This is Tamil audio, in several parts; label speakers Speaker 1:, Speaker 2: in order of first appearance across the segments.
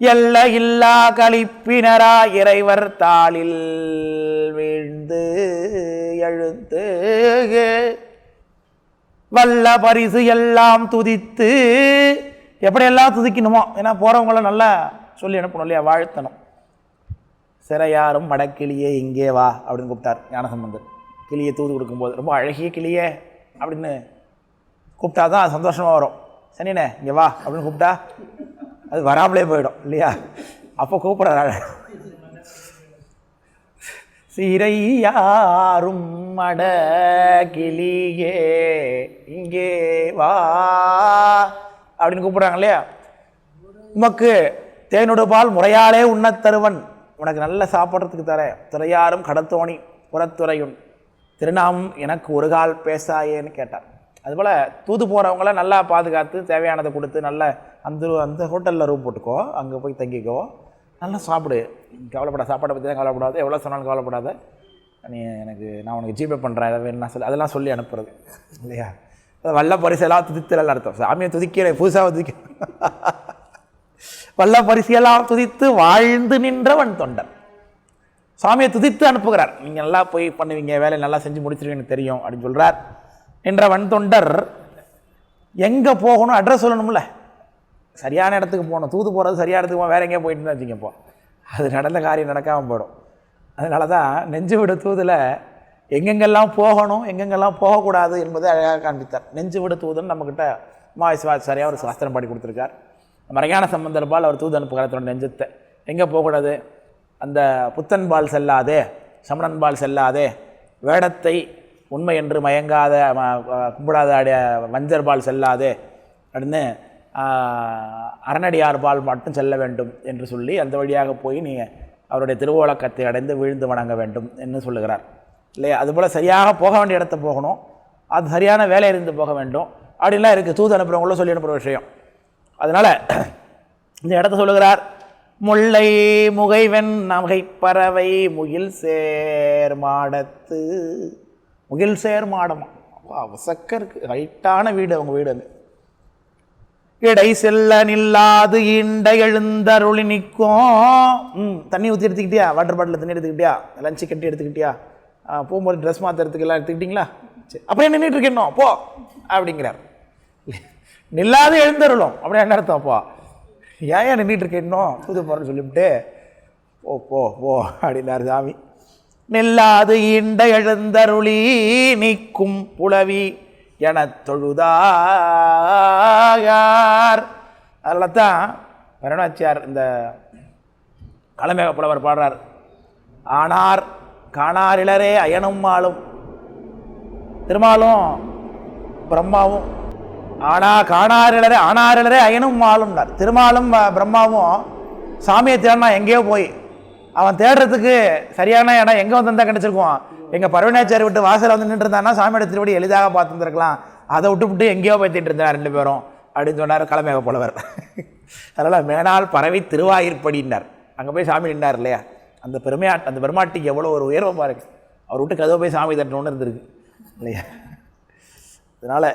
Speaker 1: எல்ல இல்லா கழிப்பினரா இறைவர் தாளில் வீழ்ந்து எழுந்து வல்ல பரிசு எல்லாம் துதித்து எப்படியெல்லாம் துதிக்கணுமோ ஏன்னா போகிறவங்கள நல்லா சொல்லி அனுப்பணும் இல்லையா வாழ்த்தணும். சிறையாரும் மடக்கிளியே இங்கே வா அப்படின்னு கூப்பிட்டார் ஞானசம்பந்தர். கிளியை தூது கொடுக்கும்போது ரொம்ப அழகிய கிளியே அப்படின்னு கூப்பிட்டா தான் அது சந்தோஷமாக வரும். சனினே இங்கே வா அப்படின்னு கூப்பிட்டா அது வராமலே போயிடும் இல்லையா? அப்போ கூப்பிட்றாரு சிறையாரும் மட கிளியே இங்கே வா அப்படின்னு கூப்பிடுறாங்க இல்லையா? உமக்கு தேனோட பால் முறையாலே உண்ணத் தருவன். உனக்கு நல்ல சாப்பிட்றதுக்கு தர துறையாரும் கடத்தோணி புறத்துறையுன். திருநாமம் எனக்கு ஒரு கால் பேசாயேன்னு கேட்டார். அதுபோல் தூது போகிறவங்கள நல்லா பாதுகாத்து தேவையானதை கொடுத்து நல்ல அந்த அந்த ஹோட்டலில் ரூம் போட்டுக்கோ அங்கே போய் தங்கிக்கோ. நல்லா சாப்பிடு. கவலைப்படாத சாப்பாடை பற்றி தான் கவலைப்படாது எவ்வளோ சொன்னாலும் கவலைப்படாத. நீ எனக்கு நான் உனக்கு ஜிபே பண்ணுறேன் எதாவது வேணும்னா சொல்லி. அதெல்லாம் சொல்லி அனுப்புறது. இல்லையா? அது வல்ல பரிசெல்லாம் துதித்தலாம் அர்த்தம். சாமியை துதிக்கிற புதுசாக துதிக்க வல்ல பரிசையெல்லாம் துதித்து வாழ்ந்து நின்றவன் தொண்டன். சாமியை துதித்து அனுப்புகிறார். நீங்கள் நல்லா போய் பண்ணுவீங்க வேலை நல்லா செஞ்சு முடிச்சிருவீங்கன்னு தெரியும் அப்படின்னு சொல்கிறார் நின்றவன் தொண்டர் எங்கே போகணும்? அட்ரஸ் சொல்லணும்ல. சரியான இடத்துக்கு போகணும். தூது போகிறது சரியான இடத்துக்கு போக வேற எங்கேயோ போயிட்டு வச்சுங்க அது நடந்த காரியம் நடக்காமல் போயிடும். அதனால தான் நெஞ்சு விட தூதில் எங்கெங்கெல்லாம் போகணும் எங்கெங்கெல்லாம் போகக்கூடாது என்பதை அழகாக காண்பித்தார். நெஞ்சு விட தூதுன்னு நம்மக்கிட்ட மாவிஸ்வாச்சாரியாக ஒரு சாஸ்திரம் பாடி கொடுத்துருக்கார். மறையான சம்பந்தர் பால் அவர் தூது அனுப்புகிறார் தன்னோட நெஞ்சத்தை. எங்கே போகக்கூடாது? அந்த புத்தன் பால் செல்லாதே சமணன் பால் செல்லாதே வேடத்தை உண்மை என்று மயங்காத கும்பிடாத அடைய வஞ்சர்பால் செல்லாதே அப்படின்னு அரணடியார் பால் மட்டும் செல்ல வேண்டும் என்று சொல்லி அந்த வழியாக போய் நீங்கள் அவருடைய திருவோலக்கத்தை அடைந்து விழுந்து வணங்க வேண்டும் என்று சொல்லுகிறார். இல்லையா? அதுபோல் சரியாக போக வேண்டிய இடத்த போகணும். அது சரியான வேலை இருந்து போக வேண்டும். அப்படின்லாம் இருக்குது தூது அனுப்புகிறவங்களும் சொல்லி அனுப்புகிற விஷயம். அதனால் இந்த இடத்த சொல்லுகிறார் முல்லை முகைவன் நகை பறவை முகில் சேர்மாடத்து முகில் சேர் மாடமா. வா, வசக்க இருக்கு. வீடு அவங்க வீடு அது. இடை செல்ல நில்லாது ஈண்ட எழுந்தருளி நிற்கும். ம் தண்ணி ஊற்றி எடுத்துக்கிட்டியா? வாட்டர் பாட்டில் தண்ணி எடுத்துக்கிட்டியா? லஞ்சு கட்டி எடுத்துக்கிட்டியா? போகும்போது ட்ரெஸ் மாற்றுறதுக்கு எல்லாம் எடுத்துக்கிட்டிங்களா? சரி. அப்படியே நின்றுட்டு இருக்கணும் போ அப்படிங்கிறார். நில்லாது எழுந்தருளும். அப்படியே என்ன அர்த்தம்? அப்போ ஏன் ஏன் நின்றுட்டு இருக்கணும் புது போகிறேன்னு சொல்லிவிட்டு ஓ போ போ அப்படின்னாரு சாமி. நில்லாது ஈண்ட எழுந்தருளி நீக்கும் புலவி எனத் தொழுதாயார். அதில் தான் பரணாச்சியார் இந்த கலமேக புலவர் பாடுறார். ஆனார் காணாரிலரே அயனும் ஆளும் திருமாலும் பிரம்மாவும் ஆனா காணாரிலரே ஆனாரிலரே அயனும் ஆளும்னார். திருமாலும் பிரம்மாவும் சாமியை தேடினா எங்கேயோ போய் அவன் தேடுறதுக்கு சரியான இடம் எங்கே வந்து இருந்தால் கிடச்சிருக்குவான் எங்கள் பரவனாச்சாரி விட்டு வாசலில் வந்து நின்றுருந்தான்னா சாமியோட திருவடி எளிதாக பார்த்துருந்துருக்கலாம் அதை விட்டு விட்டு எங்கேயோ போய் திட்டு ரெண்டு பேரும். அப்படின்னு சொன்னார் கலமேக புலவர். அதனால் மேனால் பறவை திருவாயிற்படினார் அங்கே போய் சாமி நின்றார் இல்லையா? அந்த பெருமையா அந்த பெருமாட்டிக்கு எவ்வளோ ஒரு உயர்வை பாருங்க. அவர் விட்டு கதவை போய் சாமி தட்டணும்னு இருந்திருக்கு. இல்லையா? அதனால்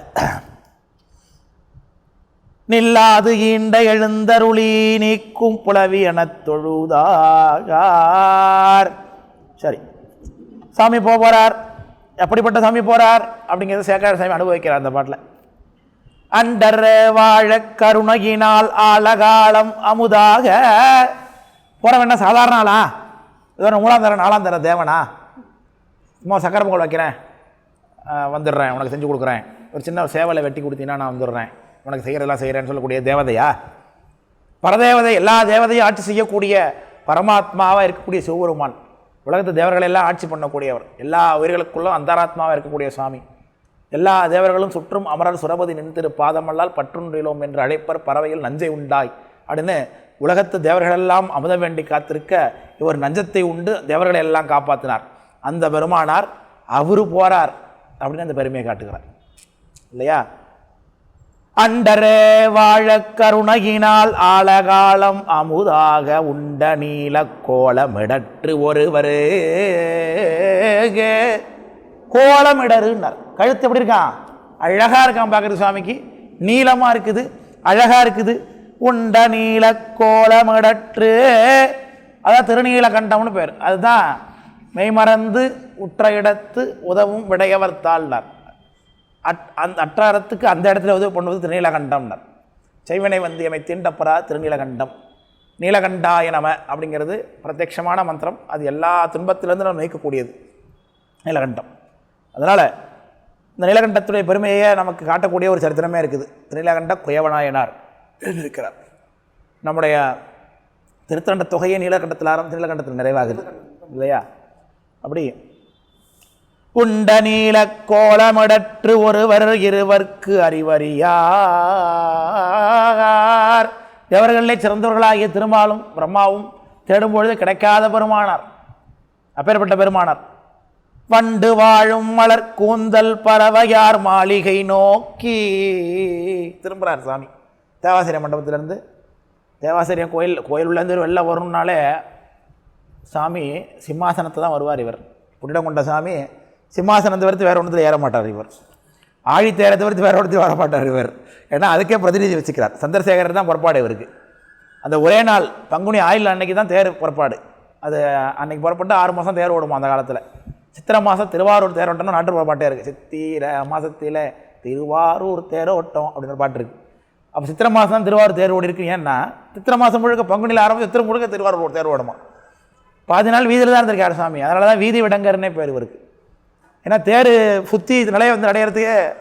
Speaker 1: நில்லாது ஈண்ட எழுந்தருளி நீக்கும் புலவி எனத் தொழுதாகார். சரி. சாமி போக போகிறார் எப்படிப்பட்ட சாமி போகிறார் அப்படிங்கிறத சேகர சாமி அனுபவிக்கிறார் அந்த பாட்டில். அண்டர் வாழ கருணையினால் ஆழகாலம் அமுதாக. போகிறவன் என்ன சாதாரண ஆளா? ஏதோ மூணாம் தர நாலாம் தர தேவனா? சும்மா சக்கரை பொங்கல் வைக்கிறேன். வந்துடுறேன். உனக்கு செஞ்சு கொடுக்குறேன். ஒரு சின்ன சேவலை வெட்டி கொடுத்தீங்கன்னா நான் வந்துடுறேன். உனக்கு செய்கிறதெல்லாம் செய்கிறேன்னு சொல்லக்கூடிய தேவதையா? பரதேவதை எல்லா தேவதையும் ஆட்சி செய்யக்கூடிய பரமாத்மாவாக இருக்கக்கூடிய சிவபெருமான். உலகத்து தேவர்களை எல்லாம் ஆட்சி பண்ணக்கூடியவர். எல்லா உயிர்களுக்குள்ளும் அந்தராத்மாவாக இருக்கக்கூடிய சுவாமி. எல்லா தேவர்களும் சுற்றும் அமரர் சுரபதி நின்றிரு பாதமல்லால் பற்றுன்றிலோம் என்று அழைப்பர் பறவையில் நஞ்சை உண்டாய். அப்படின்னு உலகத்து தேவர்களெல்லாம் அமுத வேண்டி காத்திருக்க இவர் நஞ்சத்தை உண்டு தேவர்களை எல்லாம் காப்பாற்றினார் அந்த பெருமானார் அவரு போறார் அப்படின்னு அந்த பெருமையை காட்டுகிறார். இல்லையா? அண்டரே வாழ கருணையினால் ஆழகாலம் அமுதாக உண்ட நீல கோலமிடற்று ஒருவரு. கோலமிடருன்னார் கழுத்து எப்படி இருக்கான் அழகா இருக்கான் பார்க்குறது சுவாமிக்கு. நீளமாக இருக்குது. அழகா இருக்குது. உண்ட நீல கோலமிடற்று. அதான் திருநீலகண்டம்னு பேர். அதுதான் மெய்மறந்து உற்ற இடத்து உதவும் விடையவர் தாழ்ந்தார். அட் அந்த அற்றாரத்துக்கு அந்த இடத்துல உதவி பண்ணுவது திருநீலகண்டம்னர் செய்வனை வந்து வந்தியமை தீண்டப்பரா திருநீலகண்டம். நீலகண்டாய நம அப்படிங்கிறது பிரத்யட்சமான மந்திரம். அது எல்லா துன்பத்திலேருந்து நம்ம நீக்கக்கூடியது. நீலகண்டம். அதனால் இந்த நீலகண்டத்துடைய பெருமையை நமக்கு காட்டக்கூடிய ஒரு சரித்திரமே இருக்குது. திருநீலகண்ட குயவனாயனார் எழுதியிருக்கிறார். நம்முடைய திருத்தண்ட தொகையை நீலகண்டத்தில் ஆரம்பித்து நீலகண்டத்தில் நிறைவாகுது. இல்லையா? அப்படி உண்ட நீல கோலமடற்று ஒருவர் இருவர்க்கு அறிவறியார். தேவர்களிலே சிறந்தவர்களாகிய திருமாலும் பிரம்மாவும் தேடும் பொழுது கிடைக்காத பெருமானார். அப்பேற்பட்ட பெருமானார். வண்டு வாழும் மலர் கூந்தல் பறவையார் மாளிகை நோக்கி. திரும்புகிறார் சாமி. தேவாசிரிய மண்டபத்திலேருந்து தேவாசிரியம் கோயில் கோயில் உள்ளேருந்து வெளில வரும்னாலே சாமி சிம்மாசனத்தை தான் வருவார் இவர். புட்டிடம் கொண்ட சாமி சிம்மாசனத்தை தவிர்த்து வேறு ஒன்றத்தில் ஏற மாட்டார் இவர். ஆழித்தேரை தவிர்த்து வேறு ஒன்றத்தில் வர மாட்டார் இவர். ஏன்னா அதுக்கே பிரதிநிதி வச்சுக்கிறார். சந்திரசேகர் தான் புறப்பாடு இவருக்கு. அந்த ஒரே நாள் பங்குனி ஆயில் அன்னைக்கு தான் தேர் புறப்பாடு. அது அன்னைக்கு புறப்பட்டு ஆறு மாதம் தேர் ஓடுமா அந்த காலத்தில்? சித்திரை மாதம் திருவாரூர் தேரோட்டம்னு நாட்டு புறப்பாட்டே இருக்குது சித்திர மாதத்தில் திருவாரூர் தேரோட்டம் அப்படிங்கிற பாட்டு இருக்குது அப்போ சித்திரை மாதம் தான் திருவாரூர் தேர் ஓடி இருக்கு. ஏன்னா சித்திரை மாதம் முழுக்க பங்குனியில் ஆரம்பிச்சு சித்திரை முழுக்க திருவாரூர் தேர் ஓடுமா? பாதி நாள் வீதியில் தான் இருந்திருக்காரு சாமி. அதனால தான் வீதி விடங்கர்னே பேர் இவருக்கு. ஏன்னா தேர் சுற்றி நிலையை வந்து அடையிறதுக்கே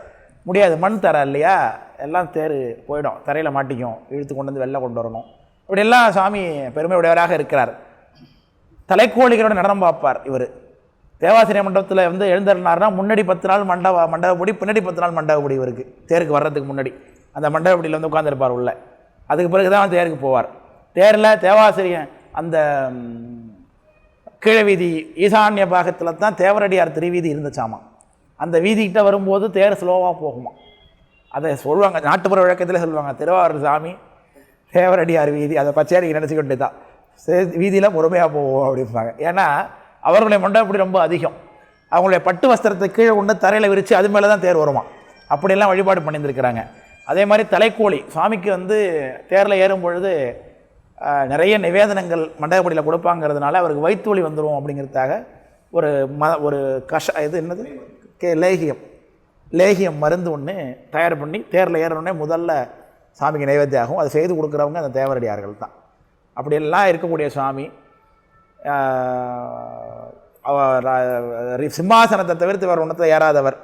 Speaker 1: முடியாது. மண் தர இல்லையா? எல்லாம் தேர் போயிடும். தரையில் மாட்டிக்கும். இழுத்து கொண்டு வந்து வெளில கொண்டு வரணும். இப்படியெல்லாம் சாமி பெருமையுடையவராக இருக்கிறார். தலைக்கோழிகளோட நடனம் பார்ப்பார் இவர். தேவாசிரிய மண்டபத்தில் வந்து எழுந்தருனார்னா முன்னாடி பத்து நாள் மண்டப மண்டபப்படி பின்னாடி பத்து நாள் மண்டபப்படி இவருக்கு. தேருக்கு வர்றதுக்கு முன்னாடி. அந்த மண்டபப்படியில் வந்து உட்காந்துருப்பார் உள்ள. அதுக்கு பிறகு தான் தேருக்கு போவார். தேரில் தேவாசிரியன் அந்த ம், கீழ வீதி ஈசான்ய பாகத்தில் தான் தேவரடியார் திருவீதி இருந்துச்சாமா? அந்த வீதிக்கிட்ட வரும்போது தேர் ஸ்லோவாக போகுமா? அதை சொல்லுவாங்க நாட்டுப்புற வழக்கத்தில் சொல்லுவாங்க திருவாரூர் சாமி தேவரடியார் வீதி. அதை பச்சையாரி நினச்சிக்கிட்டு தான் வீதியில் பொறுமையாக போவோம் அப்படிம்பாங்க. ஏன்னா அவர்களுடைய மண்டபப்படி ரொம்ப அதிகம். அவங்களுடைய பட்டு வஸ்திரத்தை கீழே கொண்டு தரையில் விரித்து அது மேலே தான் தேர் வருமா? அப்படியெல்லாம் வழிபாடு பண்ணியிருந்துருக்கிறாங்க. அதே மாதிரி தலைக்கோழி சாமிக்கு வந்து தேரில் ஏறும் பொழுது நிறைய நிவேதனங்கள் மண்டபப்படியில் கொடுப்பாங்கிறதுனால அவருக்கு வயிற்று வலி வந்துடும் அப்படிங்கிறதுக்காக ஒரு ம ஒரு கஷ இது என்னது? கே லேகியம். லேகியம் மருந்து ஒன்று தயார் பண்ணி தேரில் ஏறணுன்னே முதல்ல சாமிக்கு நைவேத்தியம் ஆகும் அதை செய்து கொடுக்குறவங்க அந்த தேவரடியார்கள் தான். அப்படியெல்லாம் இருக்கக்கூடிய சுவாமி சிம்மாசனத்தை தவிர்த்து வேறு ஒன்றத்தில் ஏறாதவர்.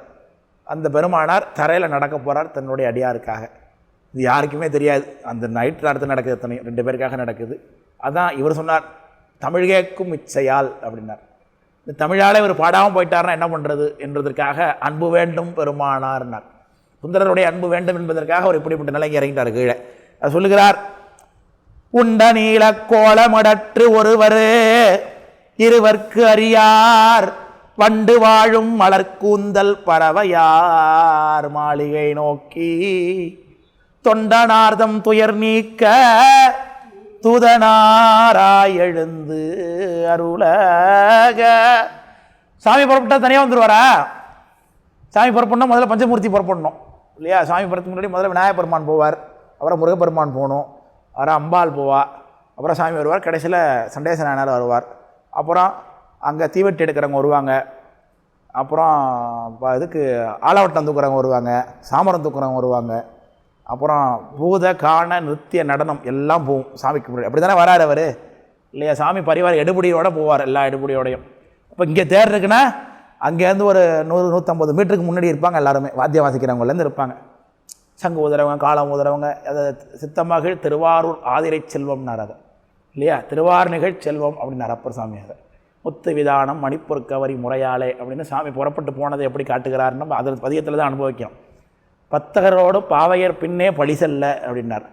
Speaker 1: அந்த பெருமானார் தரையில் நடக்க போகிறார் தன்னுடைய அடியாருக்காக. இது யாருக்குமே தெரியாது. அந்த நைட் நடத்த நடக்குது எத்தனை ரெண்டு பேருக்காக நடக்குது. அதான் இவர் சொன்னார் தமிழ் கேட்கும் இச்சையால் அப்படின்னார். இந்த தமிழால் இவர் பாடாமல் போயிட்டார்னா என்ன பண்ணுறது என்பதற்காக அன்பு வேண்டும் பெருமானார்னார். சுந்தரருடைய அன்பு வேண்டும் என்பதற்காக அவர் இப்படிப்பட்ட நிலைக்கு இறங்கிட்டார் கீழே. அது சொல்லுகிறார் உண்ட நீல கோலமடற்று ஒருவர் இருவர்க்கு அறியார். வண்டு வாழும் மலர்கூந்தல் பறவையார். மாளிகை நோக்கி தொண்டனார்தம் துயர் நீக்க தூதனாராய் எழுந்து அருளக. சாமி புறப்பட்டா தனியாக வந்துடுவாரா சாமி புறப்படணும் முதல்ல பஞ்சமூர்த்தி புறப்படணும். இல்லையா? சாமி புறத்துக்கு முன்னாடி முதல்ல விநாயகப் பெருமான் போவார் அப்புறம் முருகப்பெருமான் போகணும் அப்புறம் அம்பாள் போவா அப்புறம் சாமி வருவார் கடைசியில் சண்டேச நாயனார் வருவார். அப்புறம் அங்கே தீவெட்டி எடுக்கிறவங்க வருவாங்க. அப்புறம் இதுக்கு ஆலவட்டம் தூக்குறவங்க வருவாங்க சாமரம் தூக்குறவங்க வருவாங்க. அப்புறம் பூத காண நிருத்திய நடனம் எல்லாம் போகும். சாமிக்கு முன்னாடி அப்படி தானே வராரு அவர்? இல்லையா சாமி பரிவார எடுபடியோட போவார் எல்லா எடுபடியோடையும். அப்போ இங்கே தேர் இருக்குன்னா அங்கேருந்து ஒரு நூறு நூற்றம்பது மீட்டருக்கு முன்னாடி இருப்பாங்க எல்லாருமே. வாத்தியம் வாசிக்கிறவங்கலேருந்து இருப்பாங்க. சங்கு ஊதுறவங்க காலம் ஊதுறவங்க அதை சித்தமகள் திருவாரூர் ஆதிரை செல்வம்னார் அதை இல்லையா திருவார்நிகழ் செல்வம் அப்படின்னார் அப்பர் சாமி அதை முத்து விதானம் மணிப்பொற்கவரி முறையாலே அப்படின்னு சாமி புறப்பட்டு போனதை எப்படி காட்டுகிறாருன்னு நம்ம அதில் பதியத்தில் தான் அனுபவிக்கிறோம். பத்தகரோடு பாவையர் பின்னே பழி செல்ல அப்படின்னார்.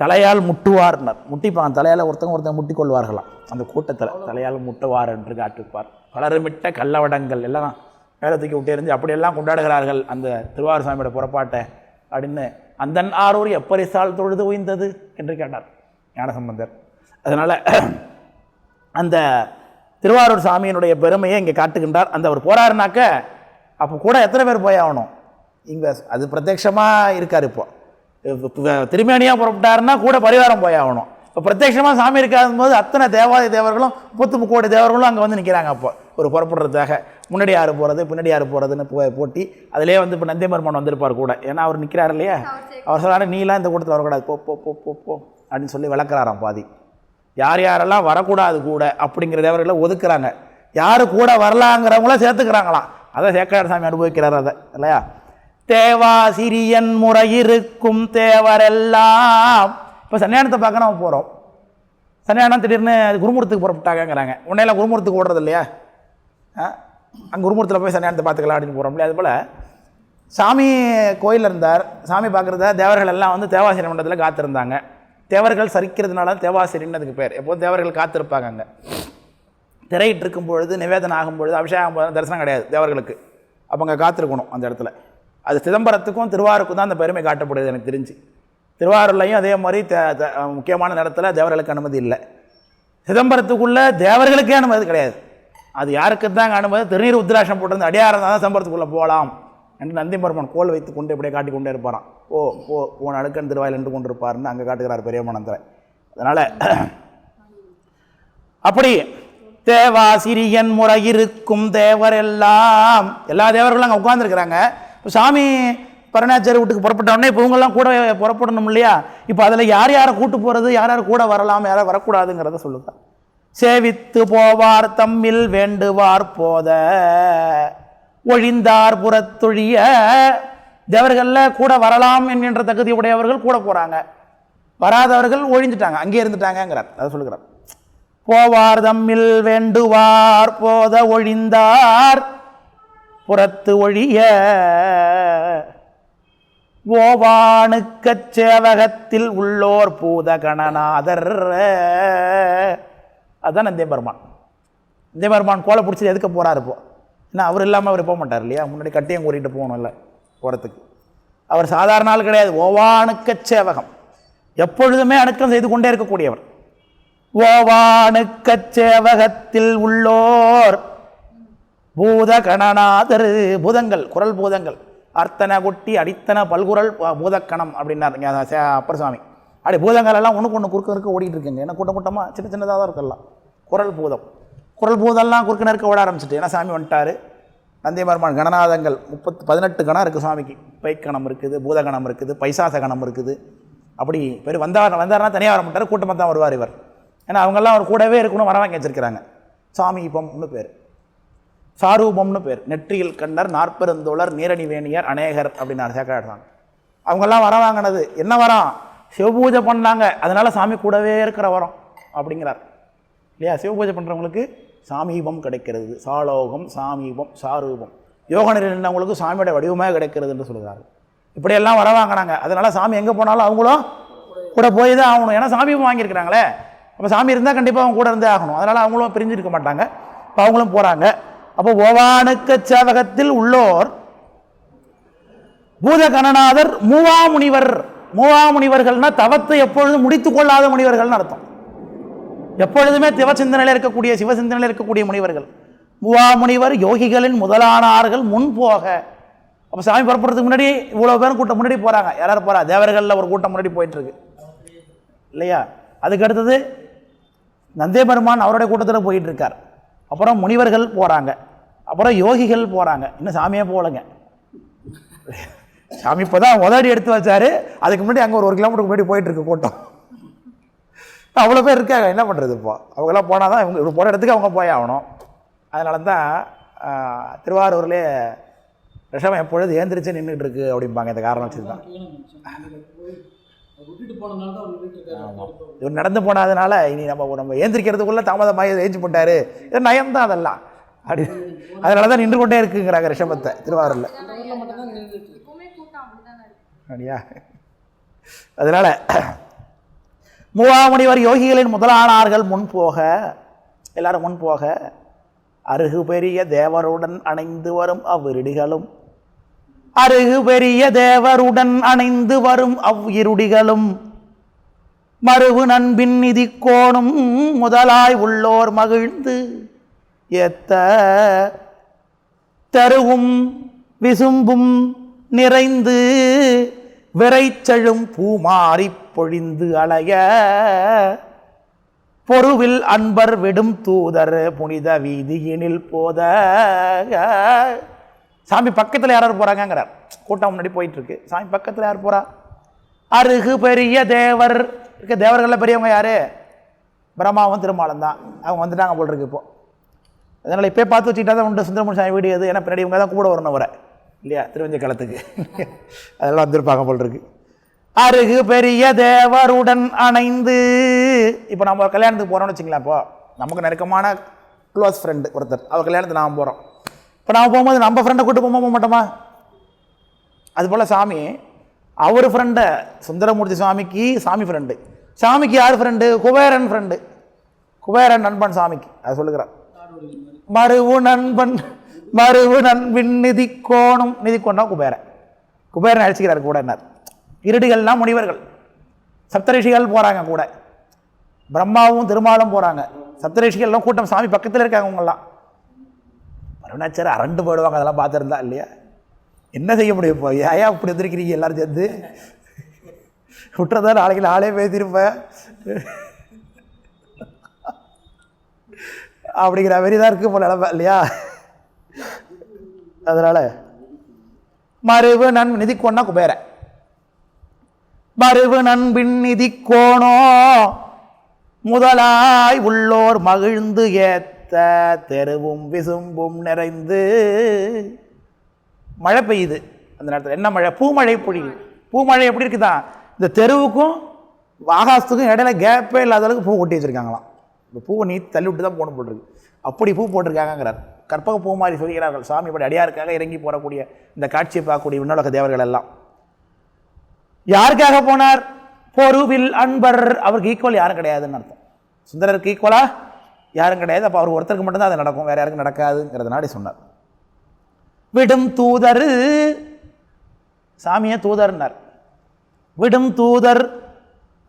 Speaker 1: தலையால் முட்டுவார்னார். முட்டிப்பான் தலையால் ஒருத்தங்க ஒருத்தங்க முட்டி கொள்வார்களாம் அந்த கூட்டத்தில் தலையால் முட்டுவார் என்று காட்டுப்பார் பலருமிட்ட கள்ளவடங்கள் எல்லாம் வேலை தூக்கி விட்டு எறிஞ்சு அப்படியெல்லாம் கொண்டாடுகிறார்கள் அந்த திருவாரூர் சாமியோட புறப்பாட்டை அப்படின்னு அந்தன் ஆரூர் எப்பரிசால் தொழுது உயர்ந்தது என்று கேட்டார் ஞானசம்பந்தர். அதனால் அந்த திருவாரூர் சாமியினுடைய பெருமையை இங்கே காட்டுகின்றார். அந்த அவர் போறாருனாக்க அப்போ கூட எத்தனை பேர் போய் ஆகணும்? இங்கே அது பிரத்யமாக இருக்கார் இப்போது திருமேனியாக புறப்பட்டாருன்னா கூட பரிவாரம் போய் ஆகணும். இப்போ பிரத்யட்சமாக சாமி இருக்காத போது அத்தனை தேவாதி தேவர்களும் முப்பத்து முக்கோடி தேவர்களும் அங்கே வந்து நிற்கிறாங்க அப்போ. ஒரு புறப்படுறதுக்காக. முன்னாடி யார் போகிறது பின்னாடி யார் போகிறதுன்னு போ போட்டி. அதிலே வந்து இப்போ நந்தியமர்மன் வந்திருப்பார் கூட. ஏன்னா அவர் நிற்கிறார் இல்லையா? அவர் சொல்கிறாரு நீலாம் இந்த கூட்டத்தில் வரக்கூடாது. போ போ போ போ போ. அப்படின்னு சொல்லி விளக்குறாராம் பாதி. யார் யாரெல்லாம் வரக்கூடாது கூட அப்படிங்கிற தேவர்களை ஒதுக்குறாங்க. யார் கூட வரலாங்கிறவங்கள சேர்த்துக்கிறாங்களாம். அதை சேக்கரார் சாமி அனுபவிக்கிறார் அதை இல்லையா? தேவா சிறியன் முறையிருக்கும் தேவரெல்லாம். இப்போ சன்னியானத்தை பார்க்க நம்ம போகிறோம் சன்னியானம் திடீர்னு அது குருமூர்த்துக்கு புறப்பட்டாங்கங்கிறாங்க. உன்னையெல்லாம் குருமூர்த்துக்கு ஓடுறது இல்லையா அங்கே குருமூர்த்தில் போய் சன்னியானத்தை பார்த்துக்கலாம் அப்படின்னு போகிறோம் இல்லையா? அதுபோல் சாமி கோயிலில் இருந்தார். சாமி பார்க்குறத தேவர்கள் எல்லாம் வந்து தேவாசிரி மண்டலத்தில் காத்திருந்தாங்க. தேவர்கள் சரிக்கிறதுனால தேவாசிரின்னு அதுக்கு பேர். எப்போதும் தேவர்கள் காத்திருப்பாங்க அங்கே. திரையிட்டு இருக்கும் பொழுது நிவேதனம் ஆகும் பொழுது அபிஷேகம் தரிசனம் கிடையாது தேவர்களுக்கு. அப்போ அங்கே காத்திருக்கணும் அந்த இடத்துல. அது சிதம்பரத்துக்கும் திருவாரூருக்கும் தான் அந்த பெருமை காட்டப்படுது எனக்கு தெரிஞ்சு. திருவாரூர்லையும் அதே மாதிரி தே- முக்கியமான நேரத்தில் தேவர்களுக்கு அனுமதி இல்லை. சிதம்பரத்துக்குள்ளே தேவர்களுக்கே அனுமதி கிடையாது. அது யாருக்கு தான் அனுமதி? திருநீர் உத்ராட்சம் போட்டிருந்து அடியாரம் தான் சிதம்பரத்துக்குள்ளே போகலாம் என்று நந்திமர்மன் கோல் வைத்து கொண்டு இப்படியே காட்டி கொண்டே இருப்பாராம். ஓ ஓ போன அடுக்கன் திருவாயில் நின்று கொண்டு இருப்பாருன்னு அங்கே காட்டுகிறார் பெரிய மனத்தில் அதனால் அப்படி தேவாசிரியன் முறையிருக்கும் தேவரெல்லாம் எல்லா தேவர்களும் அங்கே உட்கார்ந்துருக்கிறாங்க. இப்போ சாமி பரணாச்சாரி வீட்டுக்கு புறப்பட்டோடனே இப்போ இவங்கெல்லாம் கூட புறப்படணும் இல்லையா? இப்போ அதில் யார் யாரை கூட்டு போகிறது யார் யார் கூட வரலாம்? யாரை வரக்கூடாதுங்கிறத சொல்லுங்க சேவித்து போவார் தம்மில் வேண்டுவார் போத. ஒழிந்தார் புறத்தொழிய. தேவர்களில் கூட வரலாம் என்கின்ற தகுதி உடையவர்கள் கூட போகிறாங்க வராதவர்கள் ஒழிஞ்சிட்டாங்க. அங்கேயே இருந்துட்டாங்கங்கிறார். அதை சொல்லுகிறார். போவார் தம்மில் வேண்டுவார் போத. ஒழிந்தார் புறத்து ஒழிய ஓவானுக்கச் சேவகத்தில் உள்ளோர் பூத கணநாதர் அதான் நந்தியபெருமான் நந்தியபெருமான் கோலை பிடிச்சி எதுக்க போகிறார் இப்போ? ஏன்னா அவர் இல்லாமல் அவர் போக மாட்டார் இல்லையா? முன்னாடி கட்டியம் கூறிட்டு போகணும்ல போகிறதுக்கு அவர் சாதாரண ஆள் கிடையாது. ஓவானுக்கச் சேவகம். எப்பொழுதுமே அணுக்கம் செய்து கொண்டே இருக்கக்கூடியவர். ஓவானுக்கச் சேவகத்தில் உள்ளோர் பூத கணநாதர் பூதங்கள் குரல் பூதங்கள். அர்த்தன கொட்டி அடித்தன பல்குரல் ப- பூதக்கணம் அப்படின்னாரு சே- அப்பர் சுவாமி. அப்படி பூதங்கள் எல்லாம் ஒன்றுக்கு ஒன்று குறுக்க இருக்க ஓடிட்டு இருக்குங்க. ஏன்னா கூட்டம் கூட்டமாக சின்ன சின்னதாக தான் இருக்கலாம் குரல் பூதம். குரல் பூதம்லாம் குறுக்க நெருக்க ஓட ஆரம்பிச்சிட்டு ஏன்னா சாமி வந்துட்டாரு? நந்தியமர்மான் கணநாதங்கள் முப்பத்து பதினெட்டு கணம் இருக்குது சுவாமிக்கு. பைக்கணம் இருக்குது பூதகணம் இருக்குது பைசாச கணம் இருக்குது. அப்படி பேர் வந்தார் வந்தார்னா தனியாக வர மாட்டார் கூட்டமாக தான் வருவார் இவர். ஏன்னா அவங்கெல்லாம் அவர் கூடவே இருக்கணும் வர வாங்கி வச்சிருக்கிறாங்க. சாமி இப்பம்னு பேர். சாரூபம்னு பேர். நெற்றியில் கண்டர் நாற்பெருந்தோழர் நீரணி வேணியர் அநேகர் அப்படின்னார் சேக்கராட்டான் அவங்கெல்லாம் வர வாங்கினது. என்ன வரம்? சிவபூஜை பண்ணாங்க. அதனால சாமி கூடவே இருக்கிற வரம் அப்படிங்கிறார். இல்லையா? சிவபூஜை பண்ணுறவங்களுக்கு சாமீபம் கிடைக்கிறது. சாலோகம் சாமீபம் சாரூபம். யோக நிலையில் நின்றவங்களுக்கு சாமியோட வடிவமாக கிடைக்கிறது என்று சொல்கிறார்கள் இப்படியெல்லாம் வர வாங்கினாங்க. அதனால் சாமி எங்கே போனாலும் அவங்களும் கூட போய் தான் ஆகணும். ஏன்னா சாமீபம் வாங்கியிருக்கிறாங்களே. அப்போ சாமி இருந்தால் கண்டிப்பாக அவங்க கூட இருந்தே ஆகணும். அதனால் அவங்களும் பிரிஞ்சிருக்க மாட்டாங்க. இப்போ அவங்களும் போகிறாங்க அப்போ ஓவானுக்க சேவகத்தில் உள்ளோர் பூதகணநாதர் மூவாமுனிவர். மூவாமுனிவர்கள்னா தவத்தை எப்பொழுதும் முடித்து கொள்ளாத முனிவர்கள்னு அர்த்தம். எப்பொழுதுமே சிவசிந்தனையில் இருக்கக்கூடிய சிவசிந்தனையில் இருக்கக்கூடிய முனிவர்கள். மூவாமுனிவர் யோகிகளின் முதலானார்கள் முன் போக. அப்போ சாமி புறப்படுறதுக்கு முன்னாடி இவ்வளோ பேரும் கூட்டம் முன்னாடி போகிறாங்க யாராரும் போகிறா தேவர்களில் ஒரு கூட்டம் முன்னாடி போயிட்டுருக்கு. இல்லையா? அதுக்கு அடுத்தது நந்தேபெருமான் அவருடைய கூட்டத்தில் போயிட்டு இருக்கார் அப்புறம் முனிவர்கள் போகிறாங்க அப்புறம் யோகிகள் போகிறாங்க இன்னும் சாமியே போகலைங்க. சாமி இப்போ தான் உதடி எடுத்து வச்சாரு. அதுக்கு முன்னாடி அங்கே ஒரு ஒரு கிலோமீட்டருக்கு முன்னாடி போயிட்டுருக்கு கூட்டம். அவ்வளோ பேர் இருக்காங்க. என்ன பண்ணுறது இப்போ? அவங்களாம் போனால் தான் இவங்க போகிற இடத்துக்கு அவங்க போய் ஆகணும். அதனால தான் திருவாரூர்லேயே ரிஷபம் எப்பொழுது ஏந்திரிச்சு நின்றுட்டு இருக்கு அப்படிம்பாங்க. இந்த காரணம் வச்சு இவர் நடந்து போனதுனால இனி நம்ம நம்ம ஏந்திரிக்கிறதுக்குள்ளே தாமதமாக ஏஞ்சி போட்டாரு. இது நயம் தான் அதெல்லாம். அப்படி. அதனால தான் நின்று கொண்டே இருக்குங்கிறாங்க ரிஷபத்தை திருவாரூரில். அப்படியா? அதனால மூவாமுனிவர் யோகிகளின் முதலானார்கள் முன் போக எல்லாரும் முன் போக அருகு பெரிய தேவருடன் அணைந்து வரும் அவ்விருடிகளும் அருகு பெரிய தேவருடன் அணைந்து வரும் அவ்விருடிகளும் மறுவு நண்பின் நிதி கோணும் முதலாய் உள்ளோர் மகிழ்ந்து ஏத்த தருவும் விசும்பும் நிறைந்து விரைச்செழும் பூமாறி பொழிந்து அலைய பொருவில் அன்பர் விடும் தூதர் புனித வீதியினில் போத சாமி பக்கத்தில் யாராவது போகிறாங்கங்கிறார் கூட்டம் முன்னாடி போயிட்டு இருக்கு சாமி பக்கத்தில் யார் போகிறா அருகு பெரிய தேவர். இருக்க தேவர்களில் பெரியவங்க யார்? பிரம்மாவும் திருமாலும் தான். அவங்க வந்துட்டாங்க போல் இருக்கு இப்போ. அதனால் இப்போ பார்த்து வச்சுக்கிட்டா தான் உண்டு. சுந்தரமூர்த்தி சாமி வீடு எது? ஏன்னா பின்னாடி இவங்க தான் கூட வரணும் வர இல்லையா? திருவஞ்ச காலத்துக்கு. அதெல்லாம் வந்திருப்பாங்க போல் இருக்கு அருகு பெரிய தேவருடன் அணைந்து. இப்போ நம்ம கல்யாணத்துக்கு போகிறோம்னு வச்சுங்களேன் இப்போ நமக்கு நெருக்கமான க்ளோஸ் ஃப்ரெண்டு ஒருத்தர். அவர் கல்யாணத்துக்கு நாம் போகிறோம் இப்போ நாம் போகும்போது நம்ம ஃப்ரெண்டை கூட்டு போக மாட்டோமா? அதுபோல் சாமி அவர் ஃப்ரெண்டை சுந்தரமூர்த்தி சுவாமிக்கு சாமி ஃப்ரெண்டு சாமிக்கு யார் ஃப்ரெண்டு குபேரன் ஃப்ரெண்டு குபேரன் நண்பன் சாமிக்கு. அதை சொல்லுகிறார். மருவு நண்பன் மருவு நண்பின் நிதி கோணம். நிதி கோணம் குபேரன். குபேரன் அழைச்சிக்கிறார் கூட என்ன? இருடிகள்லாம் முனிவர்கள். சப்தரிஷிகள் போகிறாங்க கூட. பிரம்மாவும் திருமாலும் போகிறாங்க சப்தரிஷிகள்லாம் கூட்டம் சாமி பக்கத்தில் இருக்காங்க அவங்கெல்லாம் அருணாச்சாரி அரண்டு போயிடுவாங்க அதெல்லாம் பார்த்துருந்தா இல்லையா? என்ன செய்ய முடியும் இப்போ? ஏன் இப்படி வந்துருக்கிறீங்க எல்லாரும் சேர்ந்து? விட்டுறதா நாளைக்கு நாளே பேசியிருப்பேன். அப்படிங்கிற மாரி தான் இருக்கு போல நிலமை இல்லையா? அதனால மருவு நன் நிதி கோணா குபேரன். மருவு நண்பின் நிதி கோணோ முதலாய் உள்ளோர் மகிழ்ந்து ஏத்த தெருவும் விசும்பும் நிறைந்து மழை பெய்யுது அந்த நேரத்தில். என்ன மழை? பூமழை பொழியுது பூமழை எப்படி இருக்குதா? இந்த தெருவுக்கும் ஆகாசத்துக்கும் இடையில கேப்பே இல்லாத அளவுக்கு பூ கொட்டி வச்சிருக்காங்களாம். இந்த பூவை நீ தள்ளி விட்டு தான் போன போட்டிருக்கு அப்படி பூ போட்டிருக்காங்கங்கிறார். கற்பக பூ மாதிரி சொல்கிறார்கள். சாமி இப்படி அடியாருக்காக இறங்கி போடக்கூடிய இந்த காட்சியை பார்க்கக்கூடிய விண்ணுலக தேவர்கள் எல்லாம். யாருக்காக போனார்? பொருவில் அன்பர். அவருக்கு ஈக்குவல் யாரும் கிடையாதுன்னு அர்த்தம். சுந்தரருக்கு ஈக்குவலாக யாரும் கிடையாது. அப்போ அவர் ஒருத்தருக்கு மட்டும்தான் அது நடக்கும். வேறு யாருக்கும் நடக்காதுங்கிறதுனாடி சொன்னார். விடும் தூதர். சாமியை தூதர்னார். விடும் தூதர்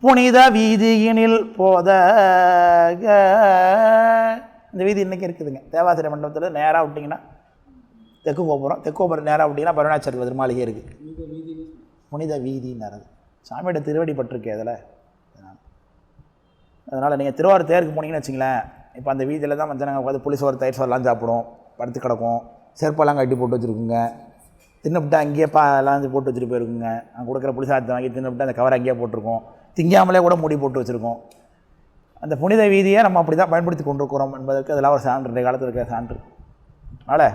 Speaker 1: புனித வீதியினில் போத இந்த வீதி இன்றைக்கி இருக்குதுங்க. தேவாசிரிய மண்டபத்தில் நேராக விட்டிங்கன்னா தெற்கு கோபுரம் தெற்கு கோபுரம் நேராக விட்டிங்கன்னா பருவனாச்சர் திருமாளிகை இருக்குது புனித வீதின்னார் அது. சாமியோட திருவடி பட்டிருக்கு அதில். அதனால் நீங்கள் திருவாரூர் தேருக்கு போனீங்கன்னு வச்சுங்களேன் இப்போ அந்த வீதியில் தான் மஞ்சள் உட்காந்து புளி சோறு தயிர் சோறுலாம் சாப்பிடும் படுத்து கிடக்கும். செருப்பெல்லாம் கட்டி போட்டு வச்சுருக்குங்க. தின்னுபிட்டு அங்கேயே பா எல்லாம் போட்டு வச்சுட்டு போயிருக்குங்க. அங்கே கொடுக்குற புளி சாதத்தை வாங்கி தின்னுபிட்டு அந்த கவர் அங்கேயே போட்டிருக்கோம். திங்காமலே கூட மூடி போட்டு வச்சுருக்கோம். அந்த புனித வீதியை நம்ம அப்படி தான் பயன்படுத்தி கொண்டிருக்கிறோம் என்பதற்கு அதெல்லாம் ஒரு சான்று. இந்த காலத்தில் இருக்கிற சான்று. அதனால்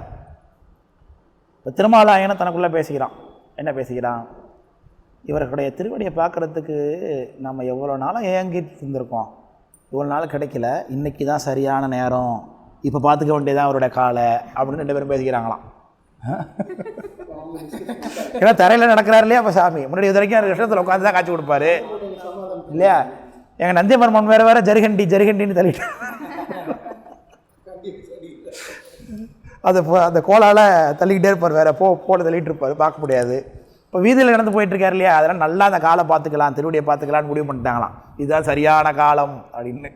Speaker 1: இப்போ திருமாலாயனை தனக்குள்ளே பேசிக்கிறான் என்ன பேசிக்கிறான் இவர்களுடைய திருவடியை பார்க்குறதுக்கு நம்ம எவ்வளோ நாளாக ஏங்கிட்டு இருந்திருக்கோம். இவ்வளோ நாள் கிடைக்கல இன்றைக்கி தான் சரியான நேரம். இப்போ பார்த்துக்க வேண்டியதான் அவருடைய காலை அப்படின்னு ரெண்டு பேரும் பேசிக்கிறாங்களாம். ஏன்னா தரையில் நடக்கிறார் இல்லையா அப்போ சாமி? முன்னாடி இது வரைக்கும் விஷயத்தில் உட்காந்து தான் காட்சி கொடுப்பாரு. இல்லையா? எங்கள் நந்தியமர்மன் வேறு வேறு ஜரிகண்டி ஜரிகண்டின்னு தள்ளிட்டு. அது அந்த கோலால் தள்ளிக்கிட்டே இருப்பார் வேறு போ போட தள்ளிட்டு இருப்பார் பார்க்க முடியாது. இப்போ வீதியில் நடந்து போயிட்டுருக்கார் இல்லையா? அதெல்லாம் நல்லா அந்த காலை பார்த்துக்கலாம் திருவடியை பார்த்துக்கலாம்னு முடிவு பண்ணிட்டாங்களாம். இதுதான் சரியான காலம் அப்படின்னு